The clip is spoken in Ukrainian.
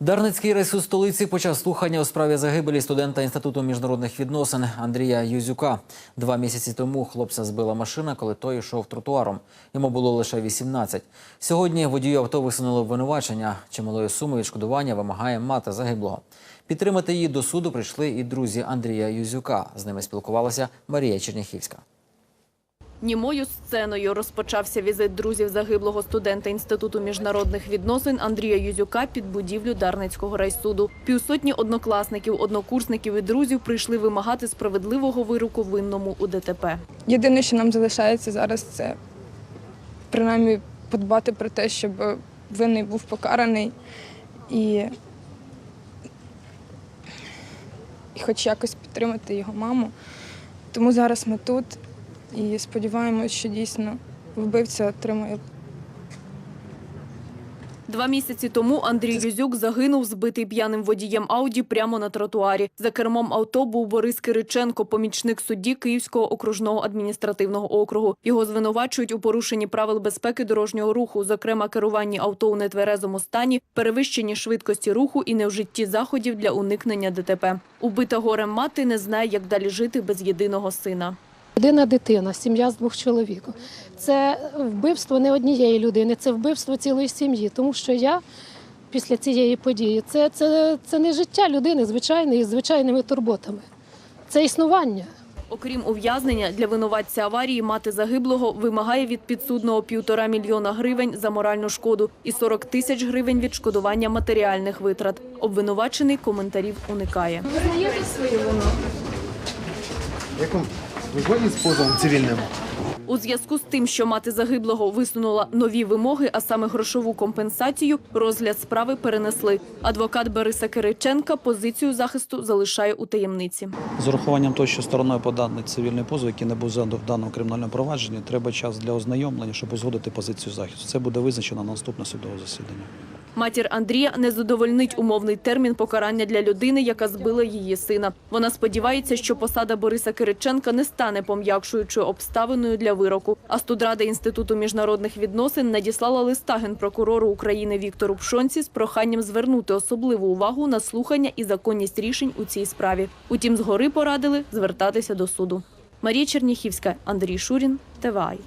Дарницький райсуд столиці почав слухання у справі загибелі студента інституту міжнародних відносин Андрія Юзюка. Два місяці тому хлопця збила машина, коли той йшов тротуаром. Йому було лише 18. Сьогодні водію авто висунули обвинувачення. Чималої суми відшкодування вимагає мати загиблого. Підтримати її до суду прийшли і друзі Андрія Юзюка. З ними спілкувалася Марія Черняхівська. Німою сценою розпочався візит друзів загиблого студента Інституту міжнародних відносин Андрія Юзюка під будівлю Дарницького райсуду. Півсотні однокласників, однокурсників і друзів прийшли вимагати справедливого вироку винному у ДТП. Єдине, що нам залишається зараз, це принаймні подбати про те, щоб винний був покараний і, і хоч якось підтримати його маму. Тому зараз ми тут і сподіваємось, що дійсно вбивця отримує Два місяці тому Андрій Юзюк загинув, збитий п'яним водієм Ауді прямо на тротуарі. За кермом авто був Борис Кириченко, помічник судді Київського окружного адміністративного округу. Його звинувачують у порушенні правил безпеки дорожнього руху, зокрема керуванні авто у нетверезому стані, перевищенні швидкості руху і невжитті заходів для уникнення ДТП. Убита горем мати не знає, як далі жити без єдиного сина. Єдина дитина, сім'я з двох чоловік. Це вбивство не однієї людини, це вбивство цілої сім'ї. Тому що я після цієї події це, це, це не життя людини звичайної, з звичайними турботами. Це існування. Окрім ув'язнення, для винуватця аварії мати загиблого вимагає від підсудного півтора мільйона гривень за моральну шкоду і 40 тисяч гривень відшкодування матеріальних витрат. Обвинувачений коментарів уникає. Яким ви згодні з позовом цивільним? У зв'язку з тим, що мати загиблого висунула нові вимоги, а саме грошову компенсацію, розгляд справи перенесли. Адвокат Бориса Кириченка позицію захисту залишає у таємниці. З урахуванням того, що стороною поданий цивільний позов, який не був заданий в даному кримінальному провадженні, треба час для ознайомлення, щоб узгодити позицію захисту. Це буде визначено на наступне судове засідання. Матір Андрія не задовольнить умовний термін покарання для людини, яка збила її сина. Вона сподівається, що посада Бориса Кириченка не стане пом'якшуючою обставиною для вироку. А студрада інституту міжнародних відносин надіслала листа генпрокурору України Віктору Пшонці з проханнем звернути особливу увагу на слухання і законність рішень у цій справі. Утім, згори порадили звертатися до суду. Марія Черніхівська, Андрій Шурін, ТВАЙ.